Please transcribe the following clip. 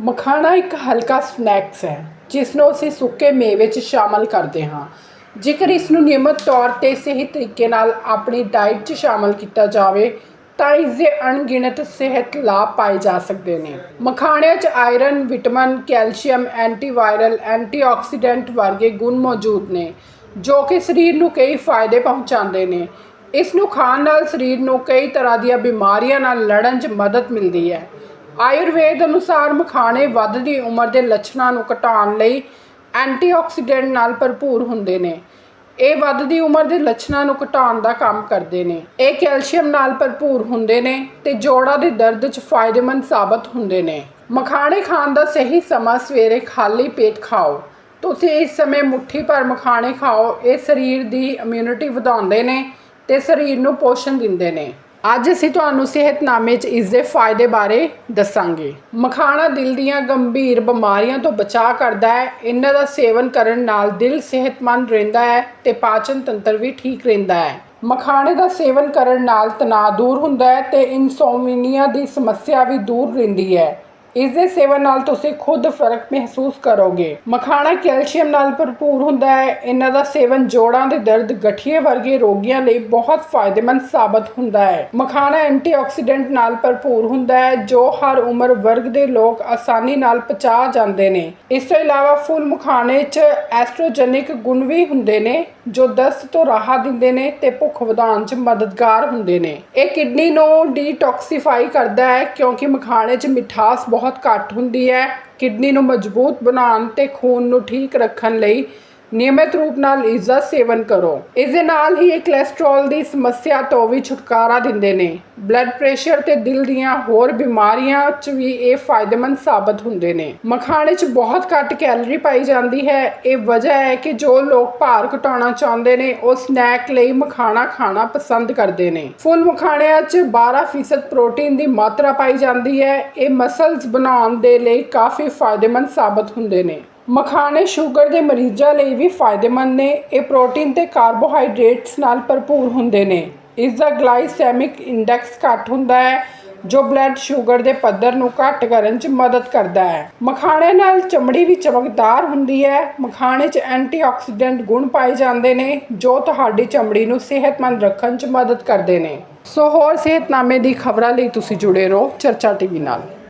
ਮਖਾਣਾ ਇੱਕ ਹਲਕਾ ਸਨੈਕਸ ਹੈ ਜਿਸ ਨੂੰ ਅਸੀਂ ਸੁੱਕੇ ਮੇਵੇ 'ਚ ਸ਼ਾਮਲ ਕਰਦੇ ਹਾਂ। ਜੇਕਰ ਇਸ ਨੂੰ ਨਿਯਮਤ ਤੌਰ ਤੇ ਸਹੀ ਤਰੀਕੇ ਨਾਲ ਆਪਣੀ ਡਾਈਟ 'ਚ ਸ਼ਾਮਲ ਕੀਤਾ ਜਾਵੇ, ਤਾਂ ਇਸ ਦੇ ਅਣਗਿਣਤ ਸਿਹਤ ਲਾਭ ਪਾਏ ਜਾ ਸਕਦੇ ਨੇ। ਮਖਾਣਿਆਂ 'ਚ iron, vitamin, calcium, antiviral, antioxidant ਵਰਗੇ ਗੁਣ ਮੌਜੂਦ ਨੇ, ਜੋ ਕਿ ਸਰੀਰ ਨੂੰ ਕਈ ਫਾਇਦੇ ਪਹੁੰਚਾਉਂਦੇ ਨੇ। ਇਸ ਨੂੰ ਖਾਣ ਨਾਲ ਸਰੀਰ ਨੂੰ ਕਈ ਤਰ੍ਹਾਂ ਦੀਆਂ ਬਿਮਾਰੀਆਂ ਨਾਲ ਲੜਨ 'ਚ ਮਦਦ ਮਿਲਦੀ ਹੈ। ਆਯੁਰਵੇਦ ਅਨੁਸਾਰ ਮਖਾਣੇ ਵੱਧਦੀ ਉਮਰ ਦੇ ਲੱਛਣਾਂ ਨੂੰ ਘਟਾਉਣ ਲਈ ਐਂਟੀਆਕਸੀਡੈਂਟ ਨਾਲ ਭਰਪੂਰ ਹੁੰਦੇ ਨੇ। ਇਹ ਵੱਧਦੀ ਉਮਰ ਦੇ ਲੱਛਣਾਂ ਨੂੰ ਘਟਾਉਣ ਦਾ ਕੰਮ ਕਰਦੇ ਨੇ। ਇਹ ਕੈਲਸ਼ੀਅਮ ਨਾਲ ਭਰਪੂਰ ਹੁੰਦੇ ਨੇ ਤੇ ਜੋੜਾਂ ਦੇ ਦਰਦ 'ਚ ਫਾਇਦੇਮੰਦ ਸਾਬਤ ਹੁੰਦੇ ਨੇ। ਮਖਾਣੇ ਖਾਣ ਦਾ ਸਹੀ ਸਮਾਂ ਸਵੇਰੇ ਖਾਲੀ ਪੇਟ ਖਾਓ। ਤੁਸੀਂ ਇਸ ਸਮੇਂ ਮੁੱਠੀ ਭਰ ਮਖਾਣੇ ਖਾਓ। ਇਹ ਸਰੀਰ ਦੀ ਇਮਿਊਨਿਟੀ ਵਧਾਉਂਦੇ ਨੇ ਤੇ ਸਰੀਰ ਨੂੰ ਪੋਸ਼ਣ ਦਿੰਦੇ ਨੇ। ਅੱਜ ਅਸੀਂ ਤੁਹਾਨੂੰ ਸਿਹਤਨਾਮੇ 'ਚ ਇਸ ਦੇ ਫਾਇਦੇ ਬਾਰੇ ਦੱਸਾਂਗੇ। ਮਖਾਣਾ ਦਿਲ ਦੀਆਂ ਗੰਭੀਰ ਬਿਮਾਰੀਆਂ ਤੋਂ ਬਚਾਅ ਕਰਦਾ ਹੈ। ਇਹਨਾਂ ਦਾ ਸੇਵਨ ਕਰਨ ਨਾਲ ਦਿਲ ਸਿਹਤਮੰਦ ਰਹਿੰਦਾ ਹੈ ਤੇ ਪਾਚਨ ਤੰਤਰ ਵੀ ਠੀਕ ਰਹਿੰਦਾ ਹੈ। ਮਖਾਣੇ ਦਾ ਸੇਵਨ ਕਰਨ ਨਾਲ ਤਣਾਅ ਦੂਰ ਹੁੰਦਾ ਹੈ ਤੇ ਇਨਸੋਮਨੀਆ ਦੀ ਸਮੱਸਿਆ ਵੀ ਦੂਰ ਰਹਿੰਦੀ ਹੈ। ਇਸ ਦੇ ਸੇਵਨ ਨਾਲ ਤੁਸੀਂ ਖੁਦ ਫ਼ਰਕ ਮਹਿਸੂਸ ਕਰੋਗੇ। ਮਖਾਣਾ ਕੈਲਸ਼ੀਅਮ ਨਾਲ ਭਰਪੂਰ ਹੁੰਦਾ ਹੈ। ਇਹਨਾਂ ਦਾ ਸੇਵਨ ਜੋੜਾਂ ਦੇ ਦਰਦ, ਗਠੀਏ ਵਰਗੇ ਰੋਗੀਆਂ ਲਈ ਬਹੁਤ ਫਾਇਦੇਮੰਦ ਸਾਬਤ ਹੁੰਦਾ ਹੈ। ਮਖਾਣਾ ਐਂਟੀਆਕਸੀਡੈਂਟ ਨਾਲ ਭਰਪੂਰ ਹੁੰਦਾ ਹੈ, ਜੋ ਹਰ ਉਮਰ ਵਰਗ ਦੇ ਲੋਕ ਆਸਾਨੀ ਨਾਲ ਪਚਾ ਜਾਂਦੇ ਨੇ। ਇਸ ਤੋਂ ਇਲਾਵਾ ਫੁੱਲ ਮਖਾਣੇ 'ਚ ਐਸਟ੍ਰੋਜੈਨਿਕ ਗੁਣ ਵੀ ਹੁੰਦੇ ਨੇ, ਜੋ ਦਸਤ ਤੋਂ ਰਾਹਤ ਦਿੰਦੇ ਨੇ ਤੇ ਭੁੱਖ ਵਧਾਉਣ 'ਚ ਮਦਦਗਾਰ ਹੁੰਦੇ ਨੇ। ਇਹ ਕਿਡਨੀ ਨੂੰ ਡੀਟੌਕਸੀਫਾਈ ਕਰਦਾ ਹੈ, ਕਿਉਂਕਿ ਮਖਾਣੇ 'ਚ ਮਿਠਾਸ ਬਹੁਤ ਘੱਟ ਹੁੰਦੀ ਹੈ। ਕਿਡਨੀ ਨੂੰ ਮਜ਼ਬੂਤ ਬਣਾਉਣ ਅਤੇ ਖੂਨ ਨੂੰ ਠੀਕ ਰੱਖਣ ਲਈ ਨਿਯਮਿਤ ਰੂਪ ਨਾਲ ਇਸ ਦਾ ਸੇਵਨ ਕਰੋ। ਇਸ ਦੇ ਨਾਲ ਹੀ ਇਹ ਕੋਲੇਸਟ੍ਰੋਲ ਦੀ ਸਮੱਸਿਆ ਤੋਂ ਵੀ ਛੁਟਕਾਰਾ ਦਿੰਦੇ ਨੇ। ਬਲੱਡ ਪ੍ਰੈਸ਼ਰ ਤੇ ਦਿਲ ਦੀਆਂ ਹੋਰ ਬਿਮਾਰੀਆਂ 'ਚ ਵੀ ਇਹ ਫਾਇਦੇਮੰਦ ਸਾਬਤ ਹੁੰਦੇ ਨੇ। ਮਖਾਣੇ 'ਚ ਬਹੁਤ ਘੱਟ ਕੈਲਰੀ ਪਾਈ ਜਾਂਦੀ ਹੈ। ਇਹ ਵਜ੍ਹਾ ਹੈ ਕਿ ਜੋ ਲੋਕ ਭਾਰ ਘਟਾਉਣਾ ਚਾਹੁੰਦੇ ਨੇ, ਉਹ ਸਨੈਕ ਲਈ ਮਖਾਣਾ ਖਾਣਾ ਪਸੰਦ ਕਰਦੇ ਨੇ। ਫੁੱਲ ਮਖਾਣਿਆਂ 'ਚ 12% ਪ੍ਰੋਟੀਨ ਦੀ ਮਾਤਰਾ ਪਾਈ ਜਾਂਦੀ ਹੈ। ਇਹ ਮਸਲਸ ਬਣਾਉਣ ਦੇ ਲਈ ਕਾਫੀ ਫਾਇਦੇਮੰਦ ਸਾਬਤ ਹੁੰਦੇ ਨੇ। ਮਖਾਣੇ ਸ਼ੂਗਰ ਦੇ ਮਰੀਜ਼ਾਂ ਲਈ ਵੀ ਫਾਇਦੇਮੰਦ ਨੇ। ਇਹ ਪ੍ਰੋਟੀਨ ਤੇ ਕਾਰਬੋਹਾਈਡਰੇਟਸ ਨਾਲ ਭਰਪੂਰ ਹੁੰਦੇ ਨੇ। ਇਸ ਦਾ ਗਲਾਈਸੈਮਿਕ ਇੰਡੈਕਸ ਘੱਟ ਹੁੰਦਾ ਹੈ, ਜੋ ਬਲੱਡ ਸ਼ੂਗਰ ਦੇ ਪੱਧਰ ਨੂੰ ਘੱਟ ਕਰਨ 'ਚ ਮਦਦ ਕਰਦਾ ਹੈ। ਮਖਾਣੇ ਨਾਲ ਚਮੜੀ ਵੀ ਚਮਕਦਾਰ ਹੁੰਦੀ ਹੈ। ਮਖਾਣੇ 'ਚ ਐਂਟੀਆਕਸੀਡੈਂਟ ਗੁਣ ਪਾਏ ਜਾਂਦੇ ਨੇ, ਜੋ ਤੁਹਾਡੀ ਚਮੜੀ ਨੂੰ ਸਿਹਤਮੰਦ ਰੱਖਣ 'ਚ ਮਦਦ ਕਰਦੇ ਨੇ। ਸੋ ਹੋਰ ਸਿਹਤਨਾਮੇ ਦੀ ਖਬਰਾਂ ਲਈ ਤੁਸੀਂ ਜੁੜੇ ਰਹੋ ਚਰਚਾ ਟੀਵੀ ਨਾਲ।